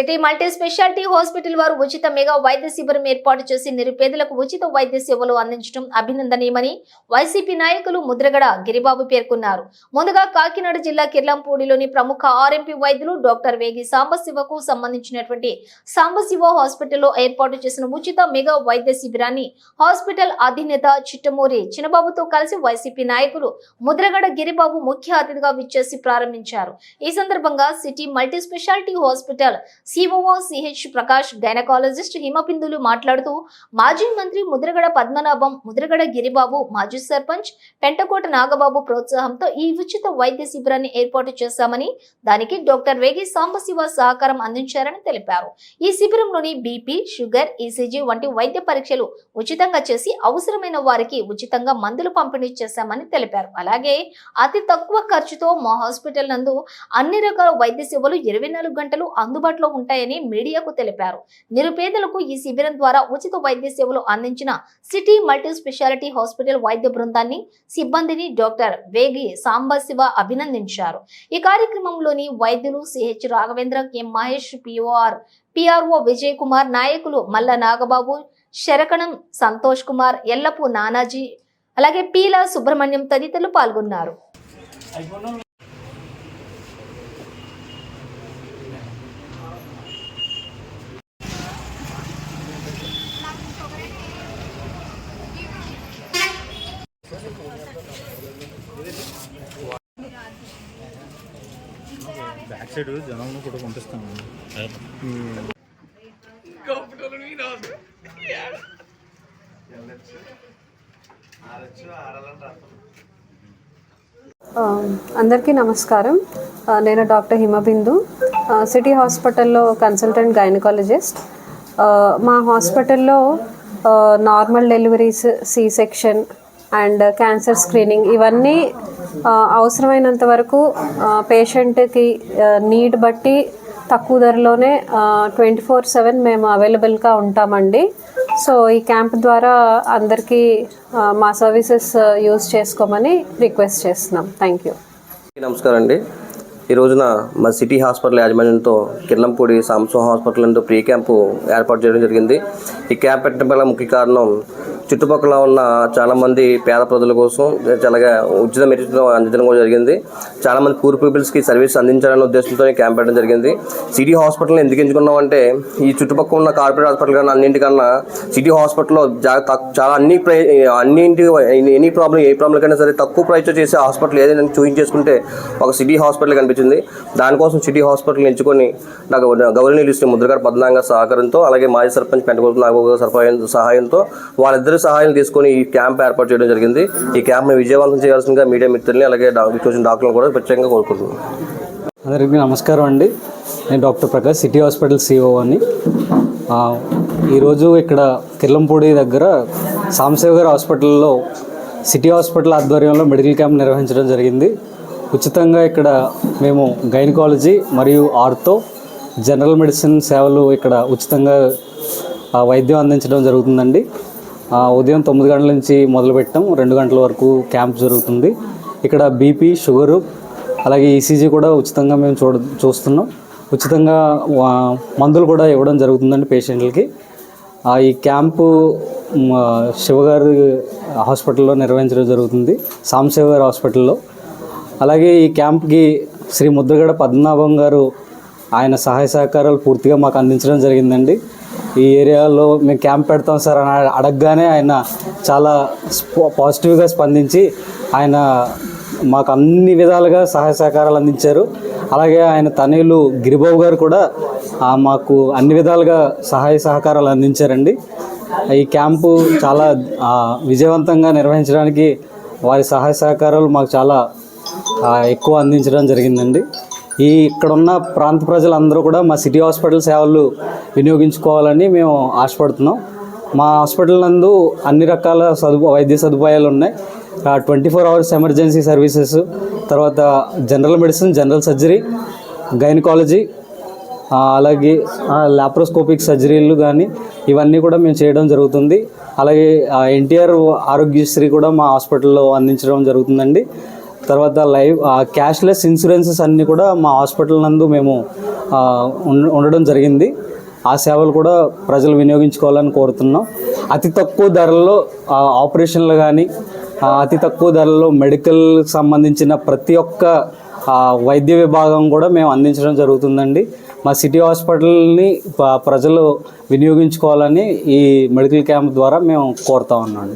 City multi speciality hospital వారు ఉచిత mega వైద్య శిబిరం ఏర్పాటు చేసి నిరుపేదలకు ఉచిత వైద్య సేవలు అందించడం అభినందనీయమని వైసీపీ నాయకులు ముద్రగడ గిరిబాబు పేర్కొన్నారు. ముందుగా కాకినాడ జిల్లా కిర్లంపూడిలోని ప్రముఖ ఆర్ఎంపీ వైద్యులు డాక్టర్ వేగి సాంబశివకు సంబంధించినటువంటి సాంబశివ హాస్పిటల్లో ఏర్పాటు చేసిన ఉచిత మెగా వైద్య శిబిరాన్ని హాస్పిటల్ అధినేత చిట్టమూరి చిన్నబాబుతో కలిసి వైసీపీ నాయకులు ముద్రగడ గిరిబాబు ముఖ్య అతిథిగా విచ్చేసి ప్రారంభించారు. ఈ సందర్భంగా city multi speciality hospital COO CH Prakash gynaecologist హిమపిందులు మాట్లాడుతూ మాజీ మంత్రి ముద్రగడ పద్మనాభం ముద్రగడ గిరిబాబు మాజీ సర్పంచ్ పెంటకోట నాగబాబు ప్రోత్సాహంతో ఈ ఉచిత వైద్య శిబిరాన్ని ఏర్పాటు చేశామని దానికి డాక్టర్ వేగి సాంబశివ సహకారం అందించారని తెలిపారు. ఈ శిబిరంలోని బీపీ షుగర్ ఈసీజీ వంటి వైద్య పరీక్షలు ఉచితంగా చేసి అవసరమైన వారికి ఉచితంగా మందులు పంపిణీ చేశామని తెలిపారు. అలాగే అతి తక్కువ ఖర్చుతో మా హాస్పిటల్ నందు అన్ని రకాల వైద్య సేవలు ఇరవై నాలుగు గంటలు అందుబాటులో ఉంటాయని మీడియాకు తెలిపారు. నిరుపేదలకు ఈ శిబిరం ద్వారా ఉచిత వైద్య సేవలు అందించిన సిటీ మల్టీ స్పెషాలిటీ హాస్పిటల్ వైద్య బృందాన్ని సిబ్బందిని డాక్టర్ వేగి సాంబశివ అభినందించారు. ఈ కార్యక్రమంలోని వైద్యులు CH Raghavendra K Mahesh POR PRO Vijay Kumar నాయకులు మల్ల నాగబాబు శరకణం సంతోష్ కుమార్ ఎల్లపు నానాజీ అలాగే పీల సుబ్రహ్మణ్యం తదితరులు పాల్గొన్నారు. అటు సైడ్ జనంలో కూడా పంపిస్తాను అందరికీ నమస్కారం. నేను డాక్టర్ హిమబిందు సిటీ హాస్పిటల్లో కన్సల్టెంట్ గైనకాలజిస్ట్. మా హాస్పిటల్లో normal deliveries C section and cancer screening ఇవన్నీ అవసరమైనంత వరకు పేషెంట్కి నీడ్ బట్టి తక్కువ ధరలోనే ట్వంటీ ఫోర్ సెవెన్ మేము అవైలబుల్గా ఉంటామండి. సో ఈ క్యాంప్ ద్వారా అందరికీ మా సర్వీసెస్ యూజ్ చేసుకోమని రిక్వెస్ట్ చేస్తున్నాం. Thank you. నమస్కారం అండి. ఈ రోజున మా సిటీ హాస్పిటల్ యాజమాన్యంతో కిర్లంపూడి సాంసో హాస్పిటల్ నందు ప్రీ క్యాంపు ఏర్పాటు చేయడం జరిగింది. ఈ క్యాంప్ పెట్టడం వల్ల ముఖ్య కారణం చుట్టుపక్కల ఉన్న చాలామంది పేద ప్రజల కోసం చాలాగా ఉచిత మెడిసిన్ అందించడం కూడా జరిగింది. చాలామంది పూర్ పీపుల్స్కి సర్వీస్ అందించాలనే ఉద్దేశంతో క్యాంప్ పెట్టడం జరిగింది. సిటీ హాస్పిటల్ ఎందుకు ఎంచుకున్నాం అంటే ఈ చుట్టుపక్కల ఉన్న కార్పొరేట్ హాస్పిటల్ కన్నా అన్నింటికన్నా సిటీ హాస్పిటల్లో చాలా అన్ని ప్రై అన్నింటి ఎనీ ప్రాబ్లం ఏ ప్రాబ్లం కైనా సరే తక్కువ ప్రైస్తో చేసే హాస్పిటల్ ఏదైనా చూపించేసుకుంటే ఒక సిటీ హాస్పిటల్ కనిపించింది. దానికోసం సిటీ హాస్పిటల్ ఎంచుకొని నాకు గౌరవనీయులు శ్రీ ముద్రగారు పద్నాంగ సహకారంతో అలాగే మాజీ సర్పంచ్ పెంటగోపు నాగోగ గారి సహాయంతో వాళ్ళిద్దరు సహాయం తీసుకొని ఈ క్యాంప్ ఏర్పాటు చేయడం జరిగింది. ఈ క్యాంప్ను విజయవంతం చేయాల్సిందిగా మీడియా మిత్రుల్ని అలాగే డా- చూసిన డాక్టర్లను కూడా ప్రత్యేకంగా కోరుకుంటున్నాను అందరికీ నమస్కారం అండి. నేను doctor Prakash city hospital CO అని ఈరోజు ఇక్కడ కిర్లంపూడి దగ్గర సాంబశివ గారి హాస్పిటల్లో సిటీ హాస్పిటల్ ఆధ్వర్యంలో మెడికల్ క్యాంప్ నిర్వహించడం జరిగింది. ఉచితంగా ఇక్కడ మేము గైనకాలజీ మరియు ఆర్థో జనరల్ మెడిసిన్ సేవలు ఇక్కడ ఉచితంగా వైద్యం అందించడం జరుగుతుందండి. ఉదయం తొమ్మిది గంటల నుంచి మొదలుపెట్టాం. రెండు గంటల వరకు క్యాంప్ జరుగుతుంది. ఇక్కడ బీపీ షుగరు అలాగే ఈసీజీ కూడా ఉచితంగా మేము చూడ చూస్తున్నాం. ఉచితంగా మందులు కూడా ఇవ్వడం జరుగుతుందండి పేషెంట్లకి. ఈ క్యాంపు శివగారి హాస్పిటల్లో నిర్వహించడం జరుగుతుంది. సాంశివ గారి హాస్పిటల్లో. అలాగే ఈ క్యాంప్కి శ్రీ ముద్రగడ పద్మనాభం గారు ఆయన సహాయ సహకారాలు పూర్తిగా మాకు అందించడం జరిగిందండి. ఈ ఏరియాలో మేము క్యాంప్ పెడతాం సార్ అని అడగగానే ఆయన చాలా పాజిటివ్గా స్పందించి ఆయన మాకు అన్ని విధాలుగా సహాయ సహకారాలు అందించారు. అలాగే ఆయన తనయులు గిరిబాబు గారు కూడా మాకు అన్ని విధాలుగా సహాయ సహకారాలు అందించారండి. ఈ క్యాంపు చాలా విజయవంతంగా నిర్వహించడానికి వారి సహాయ సహకారాలు మాకు చాలా ఎక్కువ అందించడం జరిగిందండి. ఈ ఇక్కడ ఉన్న ప్రాంత ప్రజలందరూ కూడా మా సిటీ హాస్పిటల్ సేవలు వినియోగించుకోవాలని మేము ఆశపడుతున్నాం. మా హాస్పిటల్ నందు అన్ని రకాల సదుపా వైద్య సదుపాయాలు ఉన్నాయి. Twenty four hours emergency services తర్వాత general medicine general surgery gynaecology అలాగే లాప్రోస్కోపిక్ సర్జరీలు కానీ ఇవన్నీ కూడా మేము చేయడం జరుగుతుంది. అలాగే ఎన్టీఆర్ ఆరోగ్యశ్రీ కూడా మా హాస్పిటల్లో అందించడం జరుగుతుందండి. తర్వాత లైవ్ క్యాష్లెస్ ఇన్సూరెన్సెస్ అన్నీ కూడా మా హాస్పిటల్ నందు మేము ఉండడం జరిగింది. ఆ సేవలు కూడా ప్రజలు వినియోగించుకోవాలని కోరుతున్నాం. అతి తక్కువ ధరల్లో ఆపరేషన్లు కానీ అతి తక్కువ ధరల్లో మెడికల్ సంబంధించిన ప్రతి ఒక్క వైద్య విభాగం కూడా మేము అందించడం జరుగుతుందండి. మా సిటీ హాస్పిటల్ని ప్రజలు వినియోగించుకోవాలని ఈ మెడికల్ క్యాంప్ ద్వారా మేము కోరుతా ఉన్నాం